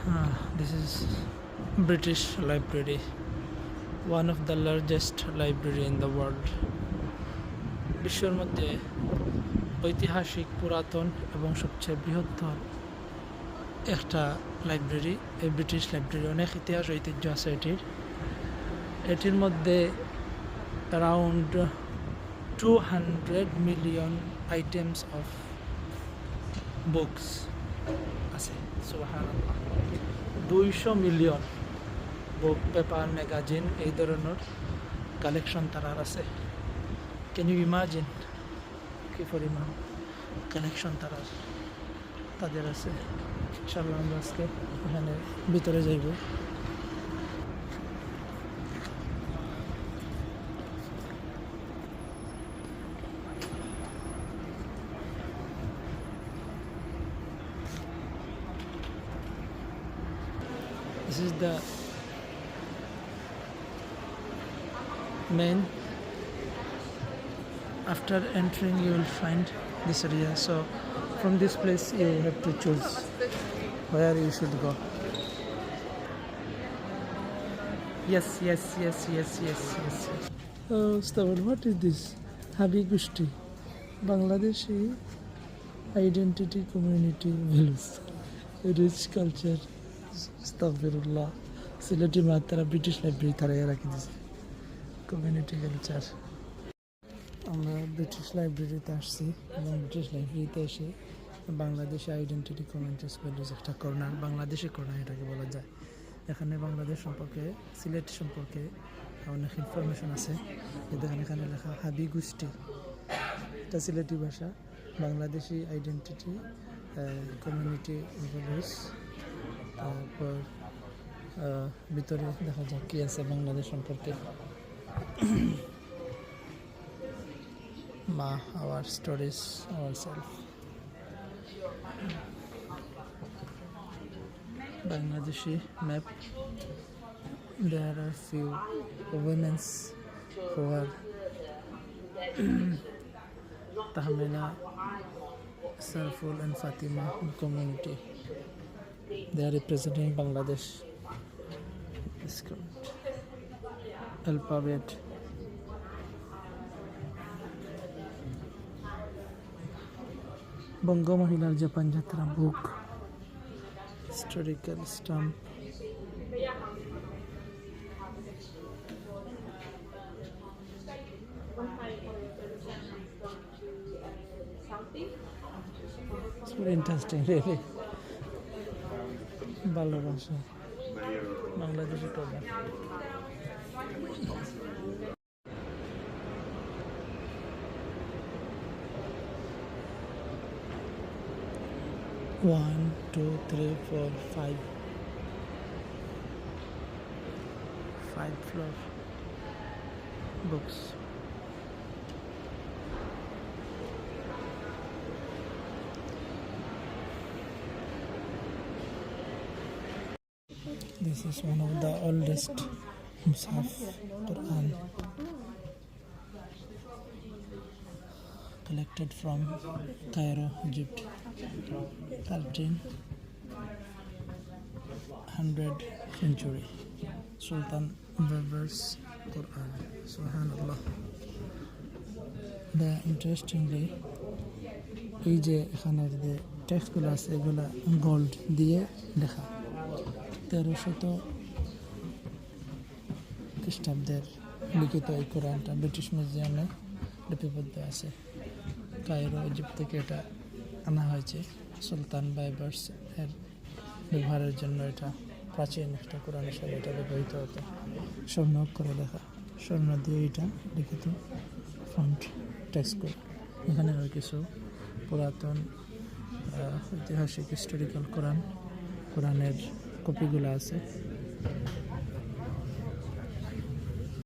Uh, this is British Library, one of the largest library in the world. বিশ্বের মধ্যে ঐতিহাসিক পুরাতন এবং সবচেয়ে বৃহত্তর একটা লাইব্রেরি এই ব্রিটিশ লাইব্রেরি অনেক ইতিহাস ঐতিহ্য আছে এটির এটির মধ্যে around two hundred million items of books আছে দুইশো মিলিয়ন বুক পেপার, ম্যাগাজিন এই ধরনের কালেকশন তারার আছে। ক্যান ইউ ইমাজিন কি পরিমাণ কালেকশন তারার তাদের আছে? ইনশাল্লাহ আমরা আজকে এখানে ভিতরে যাইব। This is the main. After entering, you will find this area. So, from this place, you have to choose where you should go. Yes, yes, yes, yes, yes, yes. Oh, uh, Stavan, what is this? Habi Gushti, Bangladeshi identity, community, values, rich culture. আস্তাগফিরুল্লাহ সিলেটি মা তারা British library তারা রাখি দিয়েছে community culture আমরা British লাইব্রেরিতে আসছি এবং ব্রিটিশ লাইব্রেরিতে এসে বাংলাদেশি আইডেন্টিটি কমিউনিটিস ভ্যালুজ একটা কর্নার বাংলাদেশি কর্নার এটাকে বলা যায়। এখানে বাংলাদেশ সম্পর্কে, সিলেট সম্পর্কে অনেক ইনফরমেশন আছে। দেখেন এখানে লেখা হাবি গোষ্ঠী। এটা সিলেটি ভাষা। বাংলাদেশি আইডেন্টিটি কমিউনিটি ভ্যালুজ তারপর ভিতরে দেখা যাক কি আছে বাংলাদেশ সম্পর্কে। মা our stories our self Bangladeshi map there are few womens where Tahmina Sarful and Fatima community They are representing Bangladesh. This correct. Alphabet. Banga মহিলার জাপান যাত্রা book historical stamp It's very interesting, really. ভালোবাসা Bangladeshi corner One, two, three, four, five. Five floor books. This is one of the oldest Musaf Quran collected from Cairo, Egypt. 1300 century. Sultan Babur's Quran. Subhanallah. The interestingly এই যে এখানের যে টেক্সটগুলো আছে এগুলা gold দিয়ে লেখা তেরোশত খ্রিস্টাব্দের লিখিত এই কোরআনটা ব্রিটিশ মিউজিয়ামে লিপিবদ্ধ আছে। কায়রো ইজিপ্ট থেকে এটা আনা হয়েছে। সুলতান বাইবার্স এর ব্যবহারের জন্য এটা প্রাচীন একটা কোরআন হিসাবে এটা ব্যবহৃত হতো। স্বর্ণ করে লেখা। স্বর্ণ দিয়ে এটা লিখিত ফন্ট ফ্রন্ট টেক্সটগুলো এখানে আর কিছু পুরাতন ঐতিহাসিক হিস্টোরিক্যাল কোরআন, কোরআনের কপিগুলো আছে।